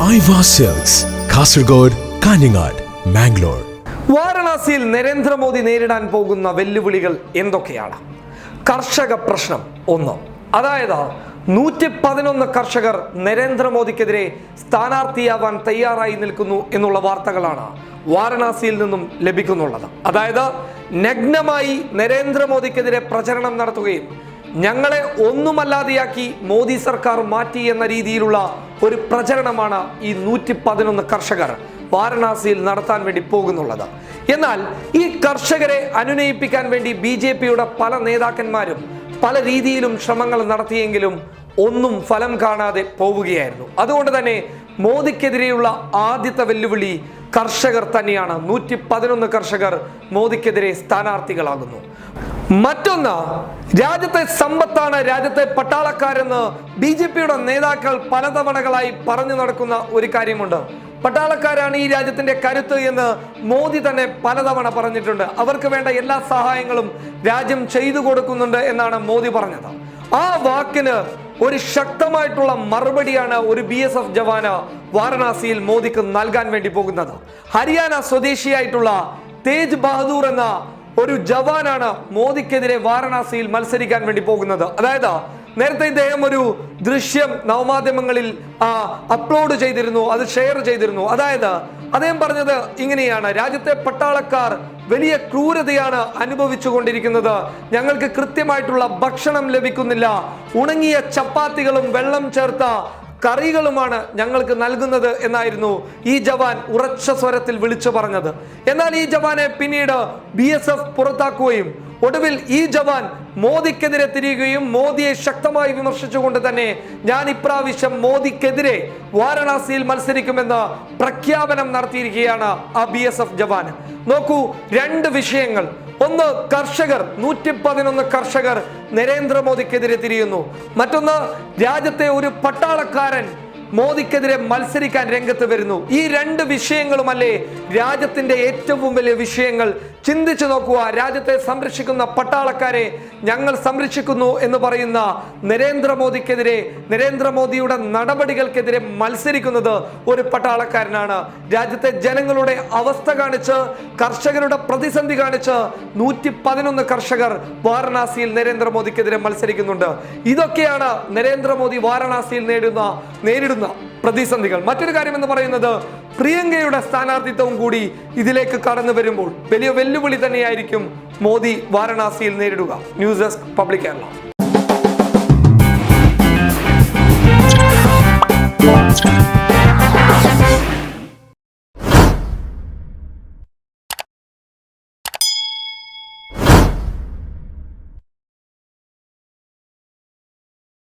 കാസർഗോഡ് കാഞ്ഞങ്ങാട് മാംഗ്ലൂർ വാരണാസിയിൽ നരേന്ദ്രമോദി നേരിടാൻ പോകുന്ന വെല്ലുവിളികൾ എന്തൊക്കെയാണ്? കർഷക പ്രശ്നം ഒന്ന്. അതായത് നൂറ്റി പതിനൊന്ന് കർഷകർ നരേന്ദ്രമോദിക്കെതിരെ സ്ഥാനാർത്ഥിയാവാൻ തയ്യാറായി നിൽക്കുന്നു എന്നുള്ള വാർത്തകളാണ് വാരണാസിയിൽ നിന്നും ലഭിക്കുന്നുള്ളത്. അതായത് നഗ്നമായി നരേന്ദ്രമോദിക്കെതിരെ പ്രചരണം നടത്തുകയും ഞങ്ങളെ ഒന്നുമല്ലാതെയാക്കി മോദി സർക്കാർ മാറ്റി എന്ന രീതിയിലുള്ള ഒരു പ്രചരണമാണ് ഈ നൂറ്റി പതിനൊന്ന് കർഷകർ വാരണാസിയിൽ നടത്താൻ വേണ്ടി പോകുന്നുള്ളത്. എന്നാൽ ഈ കർഷകരെ അനുനയിപ്പിക്കാൻ വേണ്ടി ബി ജെ പിയുടെ പല നേതാക്കന്മാരും പല രീതിയിലും ശ്രമങ്ങൾ നടത്തിയെങ്കിലും ഒന്നും ഫലം കാണാതെ പോവുകയായിരുന്നു. അതുകൊണ്ട് തന്നെ മോദിക്കെതിരെയുള്ള ആദ്യത്തെ വെല്ലുവിളി കർഷകർ തന്നെയാണ്. നൂറ്റി പതിനൊന്ന് കർഷകർ മോദിക്കെതിരെ സ്ഥാനാർത്ഥികളാകുന്നു. മറ്റൊന്ന് രാജ്യത്തെ സമ്പത്താണ് രാജ്യത്തെ പട്ടാളക്കാരെന്ന് ബി ജെ പിയുടെ നേതാക്കൾ പലതവണകളായി പറഞ്ഞു നടക്കുന്ന ഒരു കാര്യമുണ്ട്. പട്ടാളക്കാരാണ് ഈ രാജ്യത്തിന്റെ കരുത്ത് എന്ന് മോദി തന്നെ പലതവണ പറഞ്ഞിട്ടുണ്ട്. അവർക്ക് വേണ്ട എല്ലാ സഹായങ്ങളും രാജ്യം ചെയ്തു കൊടുക്കുന്നുണ്ട് എന്നാണ് മോദി പറഞ്ഞത്. ആ വാക്കിന് ഒരു ശക്തമായിട്ടുള്ള മറുപടിയാണ് ഒരു ബി എസ് എഫ് ജവാന് വാരണാസിയിൽ മോദിക്ക് നൽകാൻ വേണ്ടി പോകുന്നത്. ഹരിയാന സ്വദേശിയായിട്ടുള്ള തേജ് ബഹദൂർ എന്ന ഒരു ജവാനാണ് മോദിക്കെതിരെ വാരണാസിയിൽ മത്സരിക്കാൻ വേണ്ടി പോകുന്നത്. അതായത് നേരത്തെ ഇദ്ദേഹം ഒരു ദൃശ്യം നവമാധ്യമങ്ങളിൽ അപ്ലോഡ് ചെയ്തിരുന്നു അത് ഷെയർ ചെയ്തിരുന്നു. അതായത് അദ്ദേഹം പറഞ്ഞത് ഇങ്ങനെയാണ് രാജ്യത്തെ പട്ടാളക്കാർ വലിയ ക്രൂരതയാണ് അനുഭവിച്ചു കൊണ്ടിരിക്കുന്നത് ഞങ്ങൾക്ക് കൃത്യമായിട്ടുള്ള ഭക്ഷണം ലഭിക്കുന്നില്ല. ഉണങ്ങിയ ചപ്പാത്തികളും വെള്ളം ചേർത്ത കറികളുമാണ് ഞങ്ങൾക്ക് നൽകുന്നത് എന്നായിരുന്നു ഈ ജവാൻ ഉറച്ച സ്വരത്തിൽ വിളിച്ചു പറഞ്ഞത്. എന്നാൽ ഈ ജവാനെ പിന്നീട് ബി എസ് എഫ് പുറത്താക്കുകയും ഒടുവിൽ ഈ ജവാൻ മോദിക്കെതിരെ തിരിയുകയും മോദിയെ ശക്തമായി വിമർശിച്ചുകൊണ്ട് തന്നെ ഞാൻ ഇപ്രാവശ്യം മോദിക്കെതിരെ വാരണാസിയിൽ മത്സരിക്കുമെന്ന് പ്രഖ്യാപനം നടത്തിയിരിക്കുകയാണ് ആ ബി ജവാൻ. നോക്കൂ രണ്ട് വിഷയങ്ങൾ. ഒന്ന് കർഷകർ നൂറ്റി പതിനൊന്ന് കർഷകർ നരേന്ദ്രമോദിക്കെതിരെ തിരിയുന്നു. മറ്റൊന്ന് രാജ്യത്തെ ഒരു പട്ടാളക്കാരൻ മോദിക്കെതിരെ മത്സരിക്കാൻ രംഗത്ത് വരുന്നു. ഈ രണ്ട് വിഷയങ്ങളുമല്ലേ രാജ്യത്തിന്റെ ഏറ്റവും വലിയ വിഷയങ്ങൾ. ചിന്തിച്ചു നോക്കുക രാജ്യത്തെ സംരക്ഷിക്കുന്ന പട്ടാളക്കാരെ ഞങ്ങൾ സംരക്ഷിക്കുന്നു എന്ന് പറയുന്ന നരേന്ദ്രമോദിക്കെതിരെ നരേന്ദ്രമോദിയുടെ നടപടികൾക്കെതിരെ മത്സരിക്കുന്നത് ഒരു പട്ടാളക്കാരനാണ്. രാജ്യത്തെ ജനങ്ങളുടെ അവസ്ഥ കാണിച്ച് കർഷകരുടെ പ്രതിസന്ധി കാണിച്ച് നൂറ്റി പതിനൊന്ന് കർഷകർ വാരണാസിയിൽ നരേന്ദ്രമോദിക്കെതിരെ മത്സരിക്കുന്നുണ്ട്. ഇതൊക്കെയാണ് നരേന്ദ്രമോദി വാരണാസിയിൽ നേടുന്ന നേരിടുന്ന പ്രതിസന്ധികൾ മറ്റൊരു കാര്യം എന്ന് പറയുന്നത് പ്രിയങ്കയുടെ സ്ഥാനാർത്ഥിത്വവും കൂടി ഇതിലേക്ക് കടന്നു വരുമ്പോൾ വലിയ വെല്ലുവിളി തന്നെയായിരിക്കും മോദി വാരണാസിയിൽ നേരിടുക news desk public Kerala Thank you.